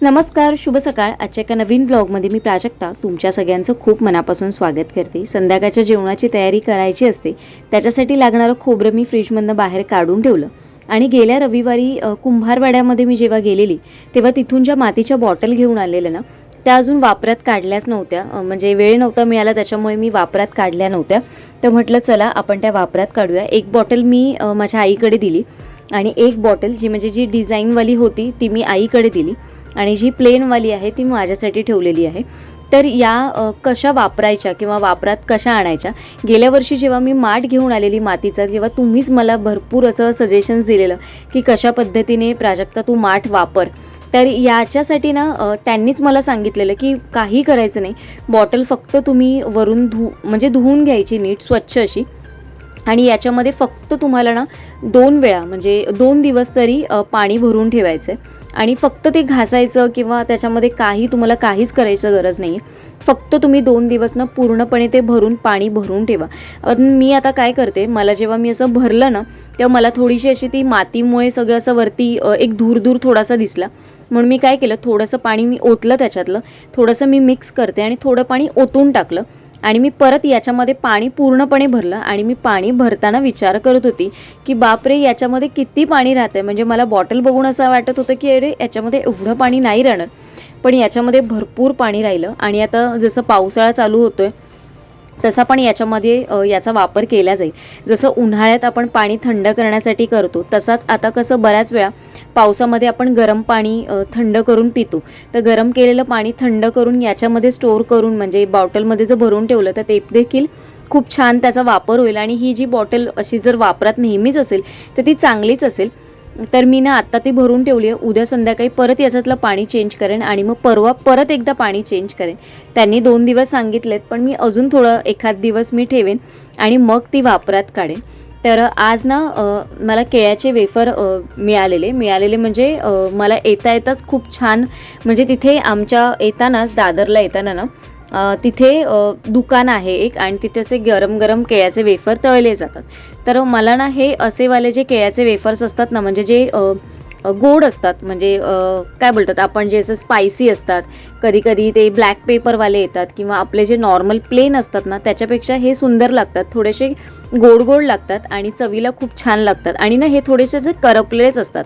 नमस्कार शुभ सकाळ. आजच्या एका नवीन ब्लॉगमध्ये मी प्राजक्ता. तुमच्या सगळ्यांचं खूप मनापासून स्वागत करते. संध्याकाळच्या जेवणाची तयारी करायची असते. त्याच्यासाठी लागणारं खोबरं मी फ्रीजमधनं बाहेर काढून ठेवलं. आणि गेल्या रविवारी कुंभारवाड्यामध्ये मी जेव्हा गेलेली तेव्हा तिथून ज्या मातीच्या बॉटल घेऊन आलेल्या ना त्या अजून वापरात काढल्याच नव्हत्या. म्हणजे वेळ नव्हता मिळाला त्याच्यामुळे मी वापरात काढल्या नव्हत्या. तर म्हटलं चला आपण त्या वापरात काढूया. एक बॉटल मी माझ्या आईकडे दिली. आणि एक बॉटल जी म्हणजे जी डिझाईनवाली होती ती मी आईकडे दिली. आणि जी प्लेनवाली आहे ती माझ्यासाठी ठेवलेली आहे. तर या कशा वापरायच्या किंवा वापरात कशा आणायच्या? गेल्या वर्षी जेव्हा मी माठ घेऊन आलेली मातीचा जेव्हा तुम्हीच मला भरपूर असं सजेशन्स दिलेलं की कशा पद्धतीने प्राजक्ता तू माठ वापर तर याच्यासाठी ना त्यांनीच मला सांगितलेलं की काही करायचं नाही. बॉटल फक्त तुम्ही वरून धु म्हणजे धुवून घ्यायची नीट स्वच्छ अशी. आणि याच्यामध्ये फक्त तुम्हाला ना दोन वेळा म्हणजे दोन दिवस तरी पाणी भरून ठेवायचं आहे आणि फक्त ते घासायचं किंवा त्याच्यामध्ये काही तुम्हाला काहीच करायचं गरज नाही. आहे फक्त तुम्ही दोन दिवस ना पूर्णपणे ते भरून पाणी भरून ठेवा. मी आता काय करते मला जेव्हा मी असं भरलं ना तेव्हा मला थोडीशी अशी ती मातीमुळे सगळं असं वरती एक दूर दूर थोडासा दिसला. म्हणून मी काय केलं थोडंसं पाणी मी ओतलं त्याच्यातलं थोडंसं मी मिक्स करते आणि थोडं पाणी ओतून टाकलं. आणि मी परत याच्यामध्ये पाणी पूर्णपणे भरलं आणि मी पाणी भरताना विचार करत होती की बापरे याच्यामध्ये किती पाणी राहतंय? म्हणजे मला बॉटल बघून असं वाटत होतं की अरे याच्यामध्ये एवढं पाणी नाही राहणार. पण याच्यामध्ये भरपूर पाणी राहिलं आणि आता जसं पावसाळा चालू होतो आहे तसा पण याच्यामध्ये याचा वापर केला जाईल. जसं उन्हाळ्यात आपण पाणी थंड करण्यासाठी करतो तसाच आता कसं बऱ्याच वेळा पावसामध्ये आपण गरम पाणी थंड करून पितो. तर गरम केलेलं पाणी थंड करून याच्यामध्ये स्टोअर करून म्हणजे बॉटलमध्ये जर भरून ठेवलं तर ते देखील खूप छान त्याचा वापर होईल. आणि ही जी बॉटल अशी जर वापरात नेहमीच असेल तर ती चांगलीच असेल. तर मी ना आत्ता ती भरून ठेवली आहे. उद्या संध्याकाळी परत याच्यातलं पाणी चेंज करेन आणि मग परवा परत एकदा पाणी चेंज करेन. त्यांनी दोन दिवस सांगितलेत पण मी अजून थोडं एखाद दिवस मी ठेवेन आणि मग ती वापरात काढेन. तर आज ना मला केळ्याचे वेफर मिळालेले. मिळालेले म्हणजे मला येता येताच खूप छान म्हणजे तिथे आमच्या येतानाच दादरला येताना ना तिथे दुकान आहे एक आणि तिथे असे गरम गरम केळ्याचे वेफर तळले जातात. तर मला ना हे असेवाले जे केळ्याचे वेफर्स असतात ना म्हणजे जे गोड असतात म्हणजे काय बोलतात आपण जे असं स्पायसी असतात कधी कधी ते ब्लॅक पेपरवाले येतात किंवा आपले जे नॉर्मल प्लेन असतात ना त्याच्यापेक्षा हे सुंदर लागतात थोडेसे गोड गोड लागतात आणि चवीला खूप छान लागतात. आणि ना हे थोडेसे जे करपलेलेच असतात.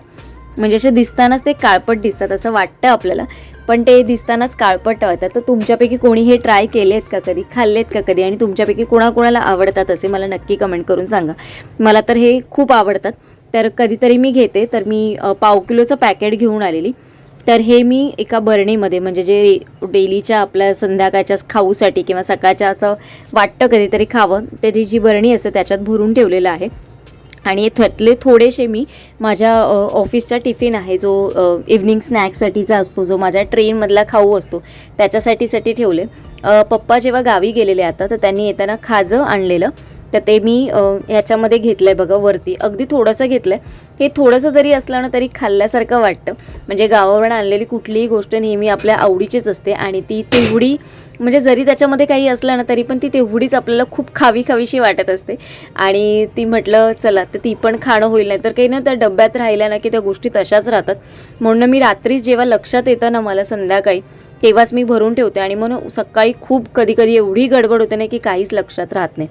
म्हणजे असे दिसतानाच ते काळपट दिसतात असं वाटतं आपल्याला. पण ते दिसतानाच काळपट वाटतात. तर तुमच्यापैकी कोणी हे ट्राय केलेत का कधी? खाल्लेत का कधी? आणि तुमच्यापैकी कोणाकोणाला आवडतात असे मला नक्की कमेंट करून सांगा. मला तर हे खूप आवडतात. तर कधीतरी मी घेते. तर मी पाव किलोचं पॅकेट घेऊन आलेली. तर हे मी एका बरणीमध्ये म्हणजे जे डेलीच्या आपल्या संध्याकाळच्या खाऊसाठी किंवा सकाळच्या असं वाटतं कधीतरी खावं त्याची जी बरणी असते त्याच्यात भरून ठेवलेलं आहे. आणि त्यातले थोडेसे मी माझ्या ऑफिसचा टिफिन आहे जो इव्हनिंग स्नॅक्ससाठीचा असतो जो माझ्या ट्रेनमधला खाऊ असतो त्याच्यासाठीसाठी ठेवले. पप्पा जेव्हा गावी गेलेले आता तर त्यांनी येताना खाजं आणलेलं. तर ते मी ह्याच्यामध्ये घेतलं आहे बघा वरती. अगदी थोडंसं घेतलं आहे हे थोडंसं जरी असलं ना तरी खाल्ल्यासारखं वाटतं. म्हणजे गावावरून आणलेली कुठलीही गोष्ट नेहमी आपल्या आवडीचीच असते आणि ती तेवढी म्हणजे जरी त्याच्यामध्ये काही असलं ना तरी पण ती तेवढीच आपल्याला खूप खावी खावीशी वाटत असते. आणि ती म्हटलं चला तर ती पण खाणं होईल. नाही तर काही ना त्या डब्यात राहिल्या ना की त्या गोष्टी तशाच राहतात. म्हणून मी रात्रीच जेव्हा लक्षात येतं ना मला संध्याकाळी तेव्हाच मी भरून ठेवते. आणि म्हणून सकाळी खूप कधी कधी एवढी गडबड होते ना की काहीच लक्षात राहत नाही.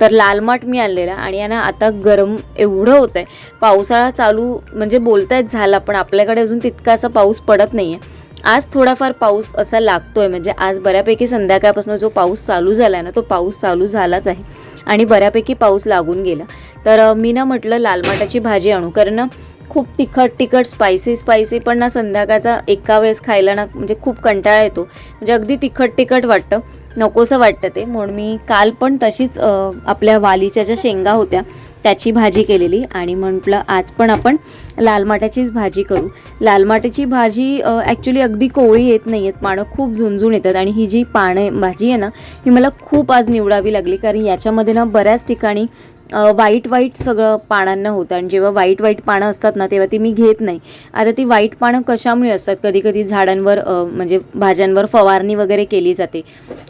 तर लाल माठ मी आणलेला आणि यांना आता गरम एवढं होतं आहे पावसाळा चालू म्हणजे बोलतायत झाला पण आपल्याकडे अजून तितका असा पाऊस पडत नाही आहे आज थोडाफार पाऊस असा लागतोय. म्हणजे आज बऱ्यापैकी संध्याकाळपासून जो पाऊस चालू झाला आहे ना तो पाऊस चालू झालाच आहे. आणि बऱ्यापैकी पाऊस लागून गेला. तर मी ना म्हटलं लालमाटाची भाजी आणू. कारण ना खूप तिखट तिखट स्पायसी स्पायसी पण ना संध्याकाळचा एका वेळेस खायला ना म्हणजे खूप कंटाळा येतो. म्हणजे अगदी तिखट तिखट वाटतं. नकोसं वाटतं ते. म्हणून मी काल पण तशीच आपल्या वालीच्या ज्या शेंगा होत्या त्याची भाजी केलेली आणि म्हटलं आज पण आपण लाल भाजी करू. लाल भाजी ॲक्च्युली अगदी कोवळी येत नाही आहेत पानं खूप झुंजून येतात आणि ही जी पानं भाजी आहे ना ही मला खूप आज निवडावी लागली कारण याच्यामध्ये ना बऱ्याच ठिकाणी वाईट वाईट सगळं पानांना होतं. आणि जेव्हा वाईट वाईट पानं असतात ना तेव्हा ती मी घेत नाही. आता ती वाईट पानं कशामुळे असतात? कधी कधी झाडांवर म्हणजे भाज्यांवर फवारणी वगैरे केली जाते.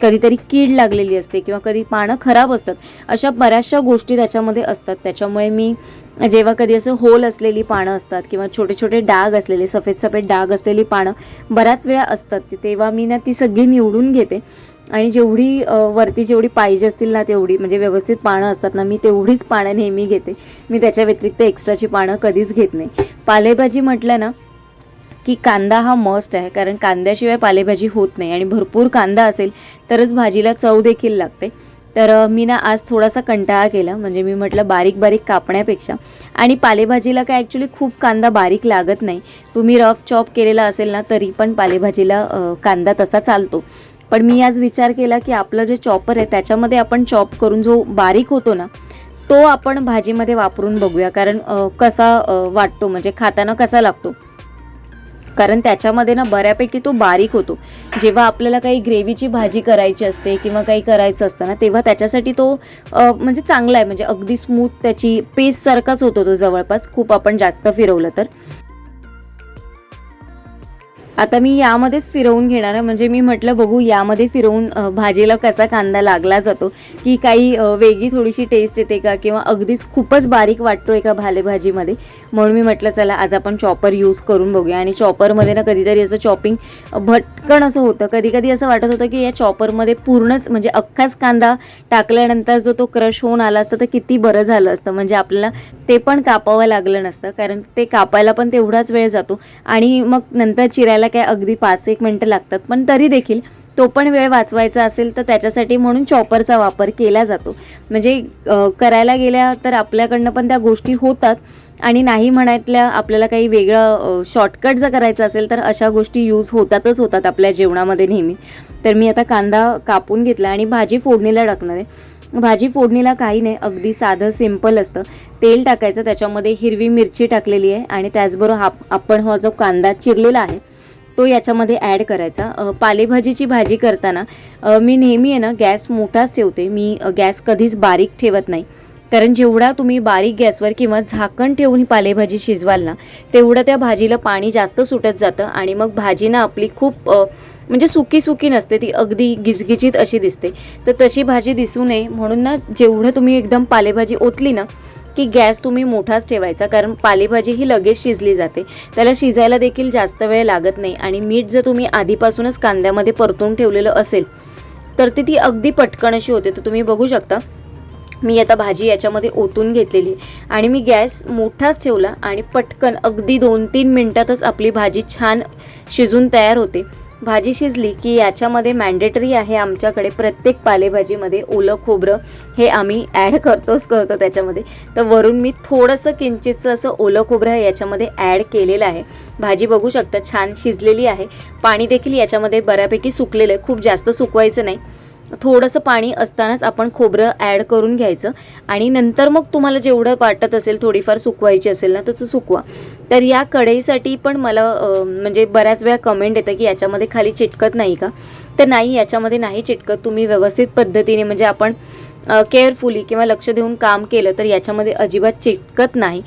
कधीतरी कीड लागलेली असते किंवा कधी पानं खराब असतात. अशा बऱ्याचशा गोष्टी त्याच्यामध्ये असतात. त्याच्यामुळे मी जेव्हा कधी असं होल असलेली पानं असतात किंवा छोटे छोटे डाग असलेले सफेद सफेद डाग असलेली पानं बऱ्याच वेळा असतात. तेव्हा मी ना ती सगळी निवडून घेते. आणि जेवढी वरती जेवढी पाहिजे असतील ना तेवढी म्हणजे व्यवस्थित पानं असतात ना मी तेवढीच पानं नेहमी घेते. मी त्याच्या व्यतिरिक्त एक्स्ट्राची पानं कधीच घेत नाही. पालेभाजी म्हटलं ना की कांदा हा मस्ट आहे कारण कांद्याशिवाय पालेभाजी होत नाही. आणि भरपूर कांदा असेल तरच भाजीला चव देखील लागते. तर मी ना आज थोडासा कंटाळा केला. म्हणजे मी म्हटलं बारीक बारीक कापण्यापेक्षा. आणि पालेभाजीला काय ॲक्च्युली खूप कांदा बारीक लागत नाही. तुम्ही रफ चॉप केलेला असेल ना तरी पण पालेभाजीला कांदा तसा चालतो. पण मी आज विचार केला की आपलं जे चॉपर आहे त्याच्यामध्ये आपण चॉप करून जो बारीक होतो ना तो आपण भाजीमध्ये वापरून बघूया. कारण कसा वाटतो म्हणजे खाताना कसा लागतो? कारण त्याच्यामध्ये ना बऱ्यापैकी तो बारीक होतो. जेव्हा आपल्याला काही ग्रेव्हीची भाजी करायची असते किंवा काही करायचं असतं ना तेव्हा त्याच्यासाठी तो म्हणजे चांगला आहे. म्हणजे अगदी स्मूथ त्याची पेस्ट सारखाच होतो तो जवळपास. खूप आपण जास्त फिरवलं तर. आता मी यामध्येच फिरवून घेणार आहे. म्हणजे मी म्हटलं बघू यामध्ये फिरवून भाजीला कसा कांदा लागला जातो? की काही वेगळी थोडीशी टेस्ट येते का? किंवा अगदीच खूपच बारीक वाटतो एका भालेभाजीमध्ये? म्हणून मी म्हटलं चला आज आपण चॉपर यूज करून बघूया. आणि चॉपरमध्ये ना कधीतरी असं चॉपिंग भटकन असं होतं. कधी कधी असं वाटत होतं की या चॉपरमध्ये पूर्णच म्हणजे अख्खाच कांदा टाकल्यानंतर जो तो क्रश होऊन आला असता तर किती बरं झालं असतं. म्हणजे आपल्याला ते पण कापावं लागलं नसतं कारण ते कापायला पण तेवढाच वेळ जातो. आणि मग नंतर चिरायला काय अगदी पाच एक मिनटं लागतात. पण तरी देखील तो पण वेळ वाचवायचा असेल तर त्याच्यासाठी म्हणून चॉपरचा वापर केला जातो. म्हणजे करायला गेल्या तर आपल्याकडनं पण त्या गोष्टी होतात. आणि नाही म्हणायतल्या आपल्याला काही वेगळं शॉर्टकट जर करायचं असेल तर अशा गोष्टी यूज होतातच होतात आपल्या जेवणामध्ये नेहमी. तर मी आता कांदा कापून घेतला आणि भाजी फोडणीला टाकणार आहे. भाजी फोडणीला काही नाही अगदी साधं सिंपल असतं. तेल टाकायचं त्याच्यामध्ये हिरवी मिरची टाकलेली आहे आणि त्याचबरोबर हा आपण हा जो कांदा चिरलेला आहे तो याच्यामध्ये ॲड करायचा. पालेभाजीची भाजी करताना मी नेहमी आहे ना गॅस मोठाच ठेवते. मी गॅस कधीच बारीक ठेवत नाही. कारण जेवढा तुम्ही बारीक गॅसवर किंवा झाकण ठेवून ही पालेभाजी शिजवाल ना तेवढं त्या भाजीला पाणी जास्त सुटत जातं आणि मग भाजी ना आपली खूप म्हणजे सुकी सुकी नसते ती अगदी गिजगिजीत अशी दिसते. तर तशी भाजी दिसू नये. म्हणून ना जेवढं तुम्ही एकदम पालेभाजी ओतली ना की गॅस तुम्ही मोठाच ठेवायचा कारण पालेभाजी ही लगेच शिजली जाते. त्याला शिजायला देखील जास्त वेळ लागत नाही आणि मीठ जर तुम्ही आधीपासूनच कांद्यामध्ये परतून ठेवलेलं असेल तर ती ती अगदी पटकन अशी होते. तर तुम्ही बघू शकता मी आता भाजी याच्यामध्ये ओतून घेतलेली आहे. आणि मी गॅस मोठाच ठेवला आणि पटकन अगदी दोन तीन मिनटातच आपली भाजी छान शिजून तयार होते. भाजी शिजली की याच्यामध्ये मॅन्डेटरी आहे आमच्याकडे प्रत्येक पालेभाजीमध्ये ओलं खोबरं हे आम्ही ॲड करतोच करतो त्याच्यामध्ये. तर वरून मी थोडंसं किंचितचं असं ओलं खोबरं याच्यामध्ये ॲड केलेलं आहे. भाजी बघू शकता छान शिजलेली आहे. पाणी देखील याच्यामध्ये बऱ्यापैकी सुकलेलं आहे. खूप जास्त सुकवायचं नाही. थोडंसं पाणी असतानाच आपण खोबरं ॲड करून घ्यायचं. आणि नंतर मग तुम्हाला जेवढं वाटत असेल थोडीफार सुकवायची असेल ना तर तू सुकवा. तर या कढईसाठी पण मला म्हणजे बऱ्याच वेळा कमेंट येतं की याच्यामध्ये खाली चिटकत नाही का? तर नाही याच्यामध्ये नाही चिटकत. तुम्ही व्यवस्थित पद्धतीने म्हणजे आपण केअरफुली किंवा लक्ष देऊन काम केलं तर याच्यामध्ये अजिबात चिटकत नाही.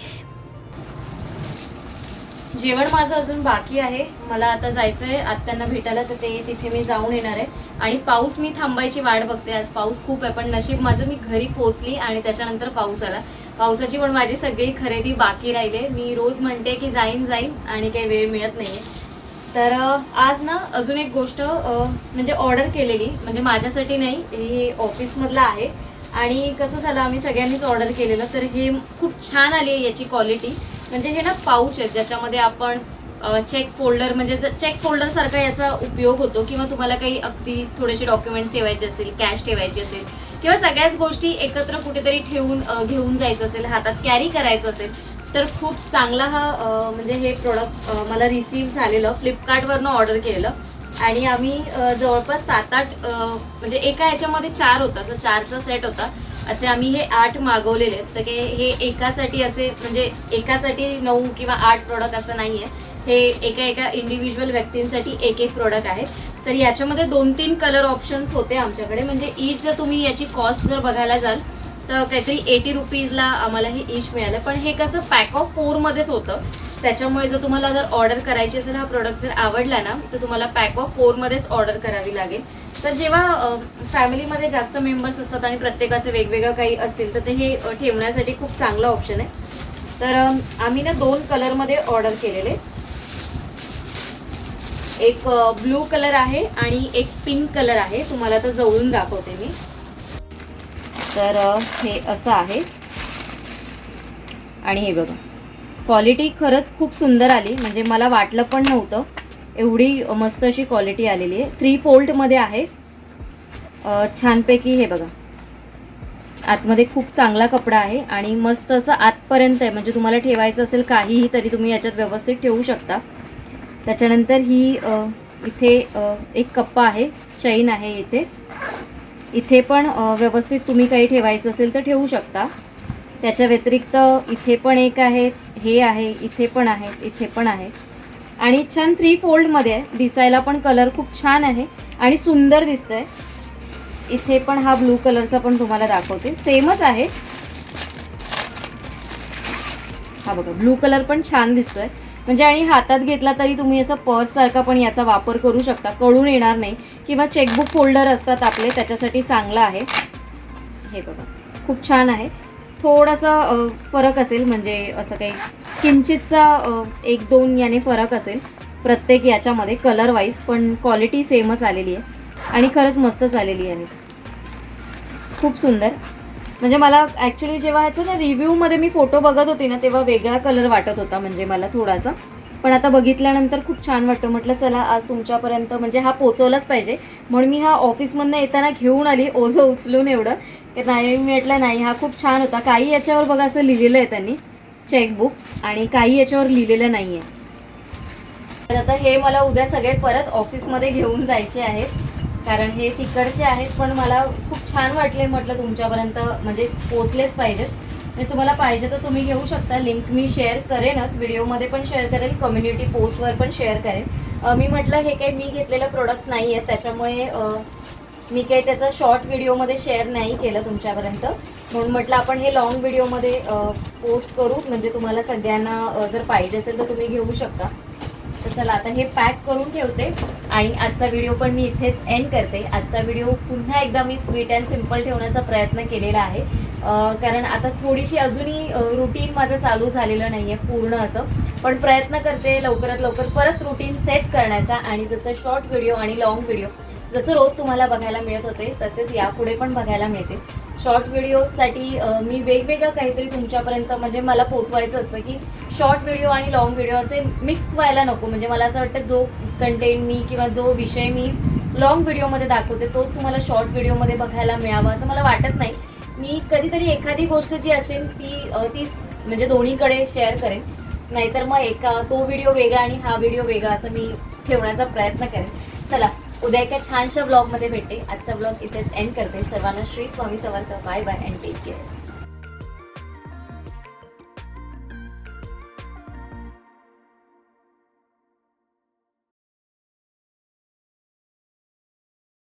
जेवण माझं अजून बाकी आहे. मला आता जायचं आहे आत्यांना भेटायला तर ते तिथे मी जाऊन येणार आहे. आणि पाऊस मी थांबायची वाट बघते आज. पाऊस खूप आहे पण नशीब माझं मी घरी पोचली आणि त्याच्यानंतर पाऊस आला. पावसाची पण माझी सगळी खरेदी बाकी राहिली. मी रोज म्हणते की जाईन जाईन आणि काही वेळ मिळत नाही तर आज ना अजून एक गोष्ट म्हणजे ऑर्डर केलेली म्हणजे माझ्यासाठी नाही हे ऑफिसमधलं आहे. आणि कसं झालं आम्ही सगळ्यांनीच ऑर्डर केलेलं. तर हे खूप छान आली आहे याची क्वालिटी. म्हणजे हे ना पाऊच आहेत ज्याच्यामध्ये आपण चेक फोल्डर म्हणजे चेक फोल्डर सारखा याचा उपयोग होतो किंवा तुम्हाला काही अगदी थोडेसे डॉक्युमेंट्स ठेवायचे असेल कॅश ठेवायची असेल किंवा सगळ्याच गोष्टी एकत्र कुठेतरी ठेवून घेऊन जायचं असेल हातात कॅरी करायचं असेल तर खूप चांगला हा म्हणजे हे प्रोडक्ट मला रिसीव्ह झालेलं. फ्लिपकार्टवरनं ऑर्डर केलेलं. आणि आम्ही जवळपास सात आठ म्हणजे एका ह्याच्यामध्ये चार होता. असं चारचा सेट होता. असे आम्ही हे आठ मागवलेले आहेत. तर हे एकासाठी असे म्हणजे एकासाठी नऊ किंवा आठ प्रोडक्ट असं नाही आहे हे एका एका इंडिव्हिज्युअल व्यक्तींसाठी एक एक प्रोडक्ट आहे तर याच्यामध्ये दोन तीन कलर ऑप्शन्स होते आमच्याकडे. म्हणजे ईच जर तुम्ही याची कॉस्ट जर बघायला जाल तर काहीतरी एटी रुपीजला आम्हाला हे ईच मिळालं. पण हे कसं पॅक ऑफ फोरमध्येच होतं. त्याच्यामुळे जर तुम्हाला जर ऑर्डर करायची असेल हा प्रोडक्ट जर आवडला ना तर तुम्हाला पॅक ऑफ फोरमध्येच ऑर्डर करावी लागेल. तर जेव्हा फॅमिलीमध्ये जास्त मेंबर्स असतात आणि प्रत्येकाचे वेगवेगळं काही असतील तर ते हे ठेवण्यासाठी खूप चांगलं ऑप्शन आहे. तर आम्ही ना दोन कलरमध्ये ऑर्डर केलेले. एक ब्लू कलर आहे आणि एक पिंक कलर आहे. तुम्हाला तर जवळून दाखवते मी. तर हे असं आहे. आणि हे बघा. क्वालिटी खरंच खूप सुंदर आली. म्हणजे मला वाटलं पण नव्हतं. एवढी मस्त अशी क्वालिटी आलेली आहे. थ्री फोल्डमध्ये आहे. छानपैकी हे बघा. आतमध्ये खूप चांगला कपडा आहे आणि मस्त असं आतपर्यंत आहे. म्हणजे तुम्हाला ठेवायचं असेल काहीही तरी तुम्ही याच्यात व्यवस्थित ठेवू शकता. त्याच्यानंतर ही इथे एक कप्पा आहे. चैन आहे इथे. इथे पण व्यवस्थित तुम्ही काही ठेवायचं असेल तर ठेवू शकता. त्याच्या व्यतिरिक्त इथे पण एक आहे हे आहे इथे पण आहे इथे पण आहे. आणि छान थ्री फोल्डमध्ये आहे. दिसायला पण कलर खूप छान आहे आणि सुंदर दिसतंय. इथे पण हा ब्लू कलरचा पण तुम्हाला दाखवते. सेमच आहे. हा बघा ब्लू कलर पण छान दिसतोय. म्हणजे आणि हातात घेतला तरी तुम्ही असं पर्स सारखा पण याचा वापर करू शकता. कळून येणार नाही. किंवा चेकबुक फोल्डर असतात आपले त्याच्यासाठी चांगलं आहे. हे बघा खूप छान आहे. थोडासा फरक असेल म्हणजे असं काही किंचितचा एक दोन याने फरक असेल प्रत्येक याच्यामध्ये कलर वाईज पण क्वालिटी सेमच आलेली आहे. आणि खरंच मस्तच आलेली आहे. खूप सुंदर. म्हणजे मला ॲक्च्युली जेव्हा ह्याचं ना रिव्ह्यूमध्ये मी फोटो बघत होते ना तेव्हा वेगळा कलर वाटत होता म्हणजे मला थोडासा. पण आता बघितल्यानंतर खूप छान वाटतं. म्हटलं चला आज तुमच्यापर्यंत म्हणजे हा पोचवलाच पाहिजे. म्हणून मी हा ऑफिसमधनं येताना घेऊन आली ओझं उचलून एवढं. ते नाही मी म्हटलं नाही हा खूप छान होता. काही याच्यावर बघा असं लिहिलेलं आहे त्यांनी चेकबुक आणि काही याच्यावर लिहिलेलं नाही आहे तर आता हे मला उद्या सगळे परत ऑफिसमध्ये घेऊन जायचे आहेत. कारण हे तिकडचे आहेत पण मला खूप छान वाटले म्हटलं तुमच्यापर्यंत म्हणजे पोचलेच पाहिजेत. म्हणजे तुम्हाला पाहिजे तर तुम्ही घेऊ शकता. लिंक मी शेअर करेनच. व्हिडिओमध्ये पण शेअर करेन. कम्युनिटी पोस्टवर पण शेअर करेन. मी म्हटलं हे काही मी घेतलेलं प्रोडक्ट्स नाही आहेत त्याच्यामुळे मी काही त्याचा शॉर्ट व्हिडिओमध्ये शेअर नाही केलं तुमच्यापर्यंत. म्हणून म्हटलं आपण हे लॉंग व्हिडिओमध्ये पोस्ट करू म्हणजे तुम्हाला सगळ्यांना जर पाहिजे असेल तर तुम्ही घेऊ शकता. तर चला आता हे पॅक करून ठेवते. आणि आजचा व्हिडिओ पण मी इथेच एंड करते. आजचा व्हिडिओ पुन्हा एकदा मी स्वीट अँड सिंपल ठेवण्याचा प्रयत्न केलेला आहे. कारण आता थोडीशी अजूनही रुटीन माझं चालू झालेलं नाही आहे पूर्ण असं. पण प्रयत्न करते लवकरात लवकर परत रुटीन सेट करण्याचा. आणि जसं शॉर्ट व्हिडिओ आणि लॉंग व्हिडिओ जसं रोज तुम्हाला बघायला मिळत होते तसेच यापुढे पण बघायला मिळते. शॉर्ट व्हिडिओसाठी मी वेगवेगळं काहीतरी तुमच्यापर्यंत म्हणजे मला पोचवायचं असतं की शॉर्ट व्हिडिओ आणि लॉंग व्हिडिओ असे मिक्स व्हायला नको. म्हणजे मला असं वाटतं जो कंटेंट मी किंवा जो विषय मी लॉंग व्हिडिओमध्ये दाखवते तोच तुम्हाला शॉर्ट व्हिडिओमध्ये बघायला मिळावा असं मला वाटत नाही. मी कधीतरी एखादी गोष्ट जी असेल ती तीच ती म्हणजे दोन्हीकडे शेअर करेन. नाहीतर मग एका तो व्हिडिओ वेगळा आणि हा व्हिडिओ वेगळा असं मी ठेवण्याचा प्रयत्न करेन. चला उद्या एका छानशा ब्लॉगमध्ये भेटते. आजचा ब्लॉग इथेच एंड करते. सर्वांना Shri Swami Samarth. Bye bye and take care